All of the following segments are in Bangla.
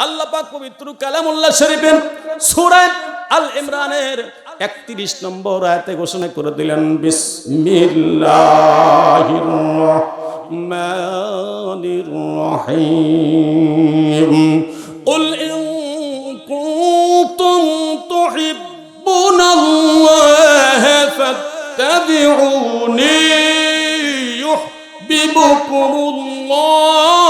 আল্লাহ পাক পবিত্র কালামুল্লাহ শরীফের সূরা আল ইমরানের 31 নম্বর আয়াতে ঘোষণা করে দিলেন বিসমিল্লাহির রহমানির রহিম قل إن كنتم تحبون الله فاتبعوني يحببكم الله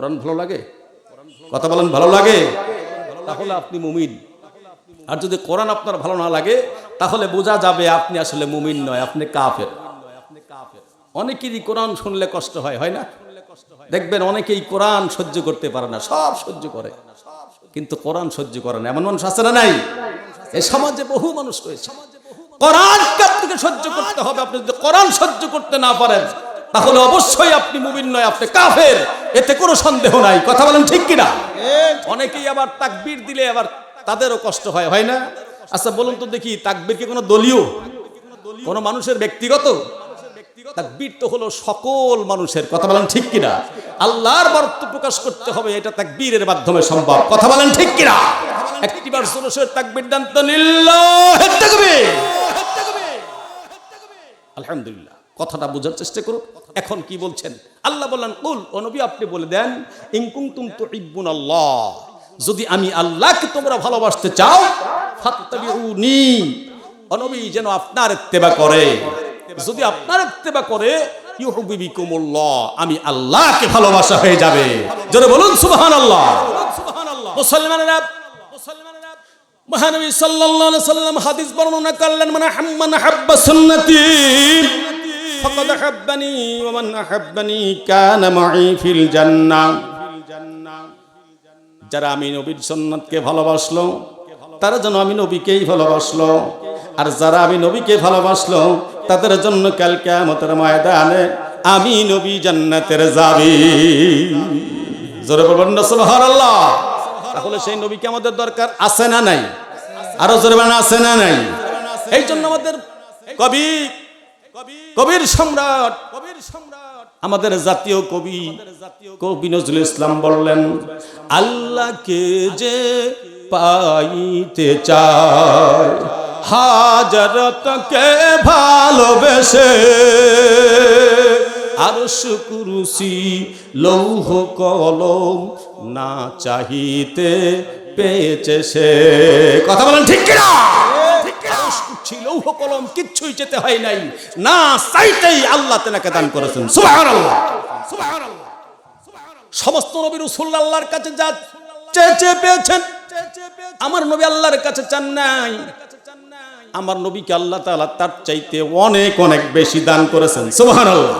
কোরআন ভালো লাগে? কথা বলেন, ভালো লাগে? তাহলে আপনি মুমিন। আর যদি কোরআন আপনার ভালো না লাগে, তাহলে বোঝা যাবে আপনি আসলে মুমিন নয়, আপনি কাফের। অনেকেরই কোরআন শুনলে কষ্ট হয় হয় না? দেখবেন অনেকেই কোরআন সহ্য করতে পারে না, সব সহ্য করে। কিন্তু কোরআন সহ্য করে না। এমন মানুষ আছে না নাই? এই সমাজে বহু মানুষ রয়েছে। কোরআন আপনাকে সহ্য করতে হবে। আপনি যদি কোরআন সহ্য করতে না পারেন তাহলে অবশ্যই আপনি মুমিন নয়, আপনি কাফের। এতে কোনো সন্দেহ নাই। কথা বলেন ঠিক কিনা? অনেকেই আবার তাকবীর দিলে আবার তাদেরও কষ্ট হয় হয় না? আচ্ছা বলুন তো দেখি, তাকবীর কি কোনো দলীয়? কোন মানুষের ব্যক্তিগত? তাকবীর তো হলো সকল মানুষের। কথা বলেন ঠিক কিনা? আল্লাহর বরত্ব প্রকাশ করতে হবে, এটা তাকবীরের মাধ্যমে সম্ভব। কথা বলেন ঠিক কিনা? একটিবার সরসের তাকবীর দান তো তাকবীর আলহামদুলিল্লাহ। কথাটা বোঝার চেষ্টা করুন এখন কি বলছেন? আল্লাহ বললেন, কুল, ও নবী, আপনি বলে দেন ইনকুম তুম তো ইব্বুন আল্লাহ। যদি আমি আল্লাহকে তোমরা ভালোবাসতে চাও, ফাত্তাবিউনি। ও নবী, যেন আপনার ইত্তেবা করে। যদি আপনার ইত্তেবা করে ইউহিবিকুমুল্লাহ আমি আল্লাহকে ভালোবাসা হয়ে যাবে। জোরে বলুন, সুবহানাল্লাহ। মুসলমানেরা মুসলমানেরা মহানবী সাল্লাল্লাহু আলাইহি সাল্লাম হাদিস বর্ণনা করলেন মানে হাম্মান হাব্বা সুন্নতি। হাব্বানি ওয়া মান আহাব্বানি কানা মাই ফিল জান্নাহ। যারা আমি নবীর সুন্নাতকে ভালোবাসলো, তারা যেন আমি নবীকেই ভালোবাসলো। আর যারা আমি নবীকে ভালোবাসলো, তাদের জন্য কাল কিয়ামতের ময়দানে আমি নবী জান্নাতের যাবি। জোরে বলবেন সুবহানাল্লাহ। তাহলে সেই নবীকে আমাদের দরকার আছে না নাই? আরও জোরে আছে না নাই? এই জন্য আমাদের কবি কবির সম্রাট। কবির সম্রাট। আমাদের জাতীয় কবি। কবি নজরুল ইসলাম বললেন আল্লাহকে যে পাইতে চায় হাজারতকে ভালোবেসে আর শুকুরুসি লৌহ কলম না চাহিতে পেয়েছে সে। কথা বলেন ঠিক কিনা? কুচ্ছি, লৌহ কলম কিচ্ছুই যেতে হয় নাই। না চাইতেই আল্লাহ তেনাকে দান করেছেন। সমস্ত নবীর রাসূল আল্লাহর কাছে যা চেয়ে পেয়েছেন আমার নবী আল্লাহর কাছে চান নাই। আমার নবীকে আল্লাহ তাআলা তার চাইতে অনেক অনেক বেশি দান করেছেন। সুবহানাল্লাহ।